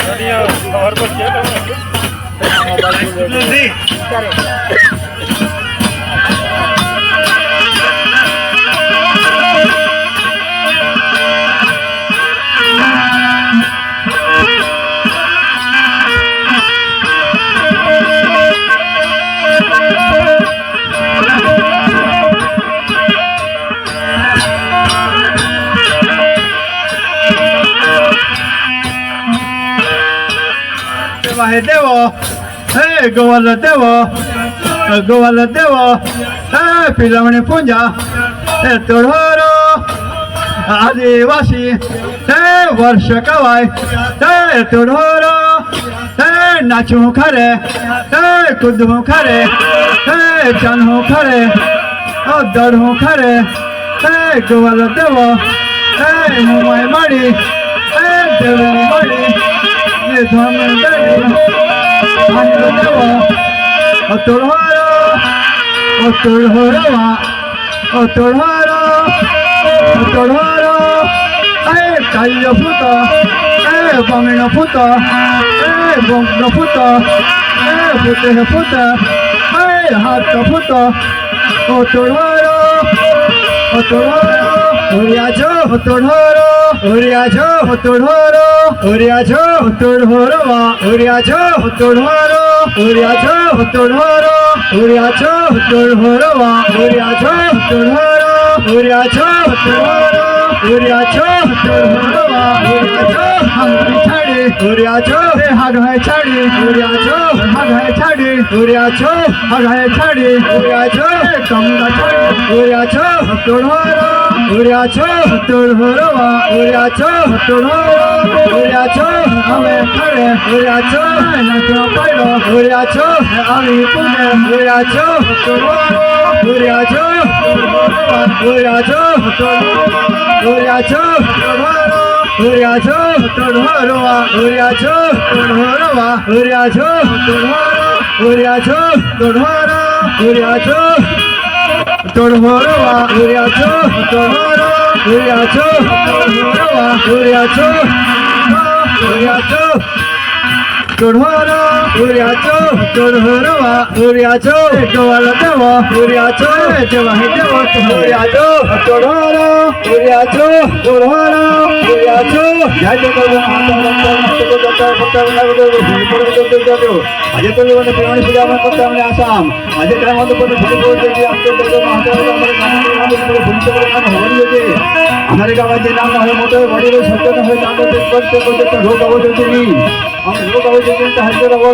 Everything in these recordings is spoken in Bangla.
ਵਧੀਆ ਹੋਰ ਕੁਝ ಮಾಹೆ ದೇವೋ ಹೇ ಗೋವಲ್ಲ ದೇವೋ ಗೋವಲ್ಲ ದೇವೋ ಹೇ ಪಿಲಮಣಿ ಪುಂಜ ಹೇ ತುಳೋರು ಆದಿವಾಸಿ ಹೇ ವರ್ಷ ಕವಾಯ್ ಹೇ ತುಳೋರು ಹೇ ನಾಚು ಖರೆ ಹೇ ಕುದ್ದು ಖರೆ ಹೇ ಚನ್ನು ಖರೆ ದಡು ಖರೆ ಹೇ ಗೋವಲ್ಲ ದೇವೋ ಹೇ ಮುಮೈ ಮಾಡಿ ಹೇ ದೇವನಿ ಮಾಡಿ અતુલ હરો અતુલ હરવા અતુલ હરો અતુલ હરો એ કાલ્ય ફૂત એ બમણ ફૂત એ બમણ ફૂત એ ફૂતે ફૂત એ હાથ ફૂત અતુલ હરો અતુલ હરો ભૂલ્યા છો અતુલ હરો ফুত এ বমিণ ফুত এ বগ্ন ফুত এ ফুতে ফুত এ হাত ফুত অতড়হর অতড়হর হরিয়াছ অতড়হর হরিয়াছ অতড়হর হরিয়াছ অতড়হরবা হরিয়াছ অতড়হর হরিয়াছ অতড়হর হরিয়াছ অতড়হরবা হরিয়াছ অতড়হর হরিয়াছ অতড়হর হরিয়াছ অতড়হরবা হরিয়াছ হাঙ্গি ছাড়ি। হরিয়াছ হাগায় ছাড়ি হরিয়াছ হাগায় ছাড়ি। হরিয়াছ হাগায় ছাড়ি। হরিয়াছ কমলা ছাড়ি ઉર્યા છો હતુર હરવા ઉર્યા છો હતુર ઉર્યા છો અમે કરે ઉર્યા છો નક્યો પડો ઉર્યા છો આવી પૂજે ઉર્યા છો હતુર ઉર્યા છો ઉર્યા છો ઉર્યા છો ઉર્યા છો તણહરવા ઉર્યા છો તણહરવા ઉર્યા છો તણહરો ઉર્યા છો તણહરો ઉર્યા છો হরিয়াছ অতড়হরবা হরিয়াছ অতড়হর হরিয়াছ অতড়হর হরিয়াছ তোড়হরবা হরিয়াছ তোড়হর হরিয়াছ তোড়হরবা হরিয়াছ হরিয়াছ তোড়হর হরিয়াছ তোড়হরবা হরিয়াছ গোয়াল দেব হরিয়াছ জবাহি দেব হরিয়াছ তোড়হর হরিয়াছ তোড়হর হরিয়াছ জয় জয় করব আজকে তো মানে প্রাণী পূজা আমরা করতে আমরা আসাম আজকে তার মধ্যে কোনো ভুল করে যে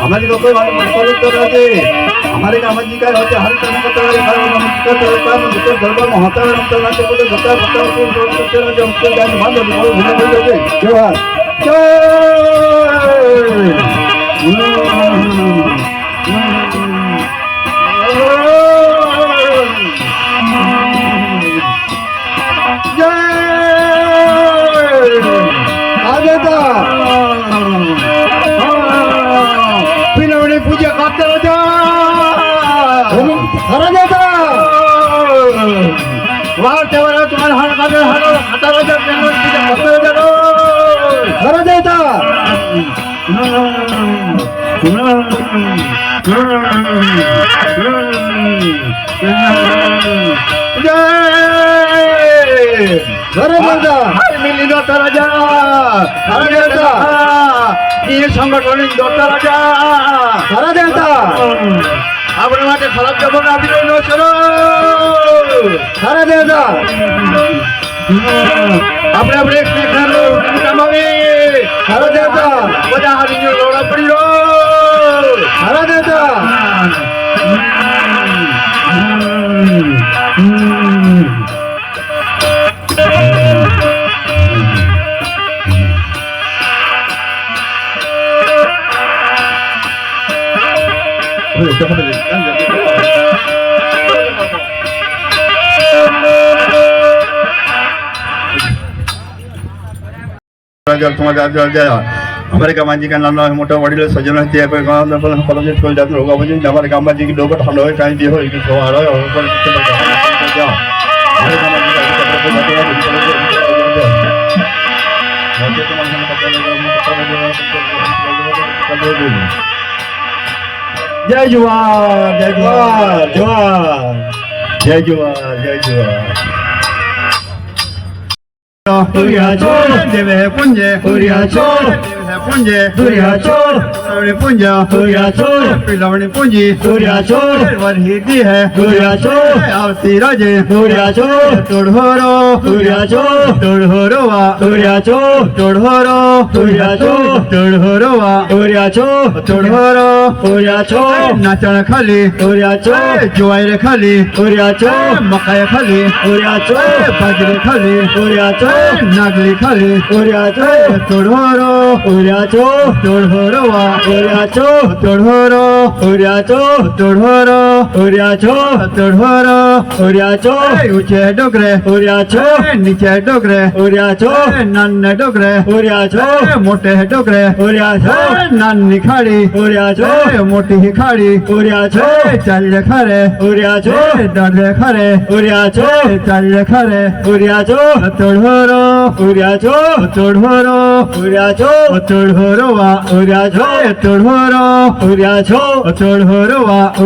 আমাদের লোকের মানে মনে করে তো আছে আমাদের আমার জিকার হচ্ছে হারি কাম করতে হবে কারণ আমার জিকার তো কারণ লোকের ধর্ম মহাতার রক্ত না তো বলে ধর্ম ধর্ম করতে হবে যে হচ্ছে জানি মানে বলে ভুলে ভুলে যাবে জয় জয়। ধরে যেত তোমার হাত কাজে হারো হাতার ধরে যেত ধরে যেত হার মিলি দত রাজা ধরে যেত এই সংগঠনের দত রাজা। ধরে কাছে খারাপ যখন আদি রইল চলো। সারা দেওয়া যা આપણા બ્રેક ને ખાનો તમામે હારો દેતા જલ તમારા જલ જય અમારે ગામમાં જે કાંઈ નાના મોટા વડીલો સજ્જનો છે કોઈ કોઈ જાતનો રોગ આવે છે અમારા ગામમાં જે ડોગો ઠંડો હોય ટાઈમ જે હોય જય જુવાર જય જુવાર જય જુવાર જય જુવાર જય જુવાર 우리야 조 대매 군제 우리야 조 और पर कितने बजे जाओ हमारे गामाजी का पत्र को बताया कि मुझे तुम्हारे पता लगा पता लगा जय जवान जय जवान जवान जय जवान जय जवान Uriachol, देवे है पुंजे Uriachol, देवे है पुंजे Uriachol, पिलवणी पुंजा Uriachol, पिलवणी पुंजी Uriachol, वरहीती है Uriachol, आवती राजे Uriachol, तोड़होरो Uriachol, तोड़होरोवा Uriachol, तोड़होरो Uriachol, तोड़होरोवा Uriachol, तोड़होरो Uriachol, नाचण खाली Uriachol, जुआर खाली Uriachol, मकाय खाली Uriachol, बाजरे खाली Uriachol, नागली खाली Uriachol, तोड़होरो Uriachol, तोड़होरोवा Uriachol, तोड़होरो Uriachol, तोड़होरो Uriachol, तोड़होरो Uriachol, ऊंचे डोगरे Uriachol, नीचे डोगरे Uriachol, नन्हे डोगरे Uriachol, मोटे डोगरे Uriachol, नानी खाड़ी Uriachol, मोटी खाड़ी Uriachol, चल खरे Uriachol, डरे खरे Uriachol, चल खरे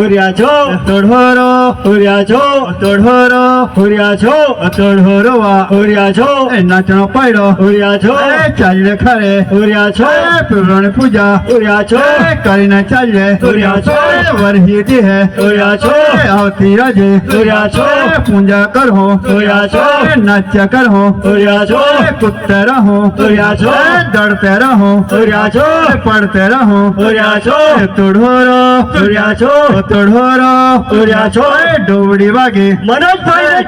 Uriachol, तोड़होरो Uriachol, तोड़होरो Uriachol, तोड़होरोवा Uriachol, तोड़होरो Uriachol, तोड़होरोवा Uriachol, तोड़होरो Uriachol, तोड़होरो Uriachol, तोड़होरोवा Uriachol, नाचनो पाइडो Uriachol, चल खरे Uriachol, पुराण पूजा Uriachol, करीना चाहिए Uriachol, वरहीती है Uriachol, आवती राजे Uriachol, पूजा करो Uriachol, नाच करो Uriachol, कुत्ते रहो Uriachol, दौड़ते रहो राजो पढ़ते रहो राजो तुढ़ोरो राजो तुढ़ोरो राजो डोबड़ी बागे मनोज भाई